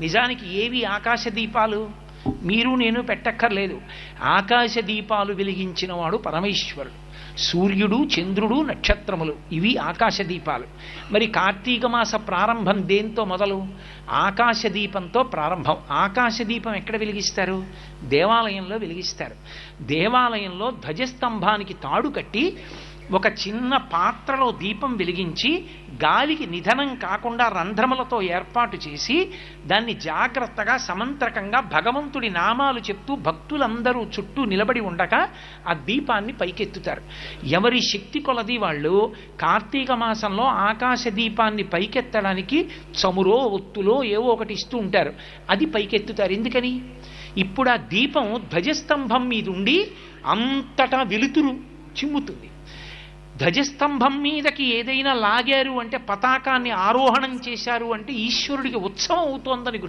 నిజానికి ఏవి ఆకాశ దీపాలు? మీరు నేను పెట్టక్కర్లేదు. ఆకాశ దీపాలు వెలిగించిన వాడు పరమేశ్వరుడు. సూర్యుడు చంద్రుడు నక్షత్రములు. ఇవి ఆకాశ దీపాలు. మరి కార్తీక మాస ప్రారంభం దేంతో మొదలు? ఆకాశ దీపంతో ప్రారంభం. ఆకాశ దీపం ఎక్కడ వెలిగిస్తారు? దేవాలయంలో వెలిగిస్తారు. దేవాలయంలో ధ్వజస్తంభానికి తాడు కట్టి ఒక చిన్న పాత్రలో దీపం వెలిగించి గాలికి నిధనం కాకుండా రంధ్రములతో ఏర్పాటు చేసి దాన్ని జాగ్రత్తగా సమంత్రకంగా భగవంతుడి నామాలు చెప్తూ భక్తులందరూ చుట్టూ నిలబడి ఉండగా ఆ దీపాన్ని పైకెత్తుతారు. ఎవరి శక్తి కొలది వాళ్ళు కార్తీక మాసంలో ఆకాశ దీపాన్ని పైకెత్తడానికి చమురో ఒత్తులో ఏవో ఒకటి ఇస్తూ ఉంటారు. అది పైకెత్తుతారు. ఎందుకని? ఇప్పుడు ఆ దీపం ధ్వజస్తంభం మీద ఉండి అంతటా వెలుతురు చిమ్ముతుంది. ధ్వజస్తంభం మీదకి ఏదైనా లాగారు అంటే పతాకాన్ని ఆరోహణం చేశారు అంటే ఈశ్వరుడికి ఉత్సవం అవుతోందని గుర్తు